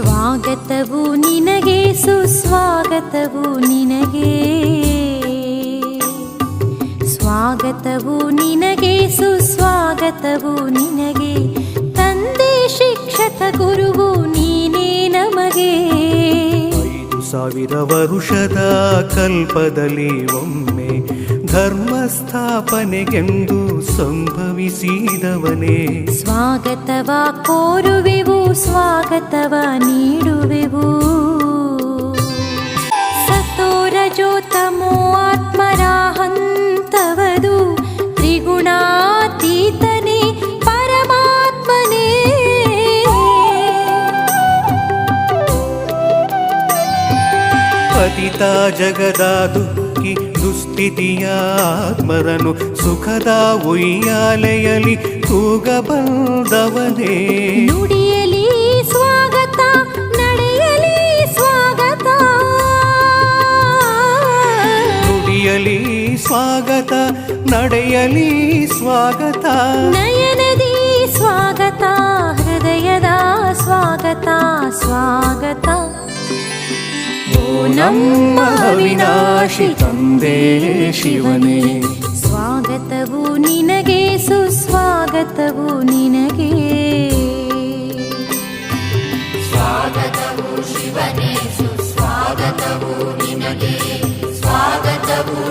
ಸ್ವಾಗತವು ನಿನಗೆ ಸುಸ್ವಾಗತವು ನಿನಗೆ. ಸ್ವಾಗತವು ನಿನಗೆ ಸುಸ್ವಾಗತವು ನಿನಗೆ. ತಂದೆ ಶಿಕ್ಷಕ ಗುರುವು ನೀನೇ ನಮಗೆ. ಸಾವಿರ ವರುಷದ ಕಲ್ಪದಲ್ಲಿ ಒಮ್ಮೆ ಧರ್ಮ ಸ್ಥಾಪನೆಗೆಂದು ಸಂಭವಿಸಿದವನೇ. ಸ್ವಾಗತವ ಕೋರುವೆವು ಸ್ವಾಗತವ ಸತೋರ ಜೋತಮೋ ಆತ್ಮರ ಹಂತವದು ತ್ರಿಗುಣಾತೀತನೇ ಪರಮಾತ್ಮನೇ ಪತಿತ ಜಗದ ದುಃಖಿ ದುಸ್ಥಿತಿಯ ಆತ್ಮರನು ಸುಖದ ಉಯ್ಯಾಲೆಯಲ್ಲಿ ತೂಗಬಂದವನೇ ನುಡಿಯಲಿ ಸ್ವಾಗತ ನಡೆಯಲಿ ಸ್ವಾಗತ. ನಯನದಿ ಸ್ವಾಗತ ಹೃದಯದ ಸ್ವಾಗತ ಸ್ವಾಗತ. ಓ ನಮ್ಮ ವಿನಾಶಿ ತಂದೆ ಶಿವನೇ. ಸ್ವಾಗತವು ನಿನಗೆ ಸುಸ್ವಾಗತವು ನಿನಗೆ.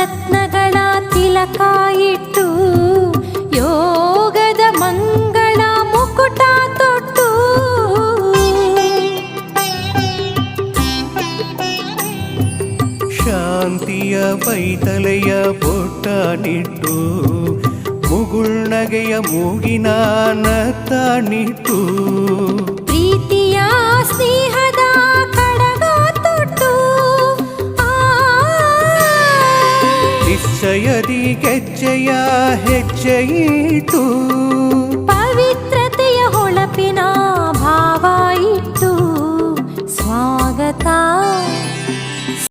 ರತ್ನಗಳ ತಿಲಕ ಇಟ್ಟು ಯೋಗದ ಮಂಗಳ ಮುಕುಟ ತೊಟ್ಟು. ಶಾಂತಿಯ ಪೈತಲೆಯ ಬೊಟ್ಟ ಮುಗುಳ್ನಗೆಯ ಮೂಗಿನ ನತ್ತನಿಟ್ಟು ಪ್ರೀತಿಯ ಸ್ನೇಹದ ನಿಶ್ಚಯದಿ ಗೆಜ್ಜೆಯ ಹೆಜ್ಜೆಯಿತು ಪವಿತ್ರತೆಯ ಹೊಳಪಿನ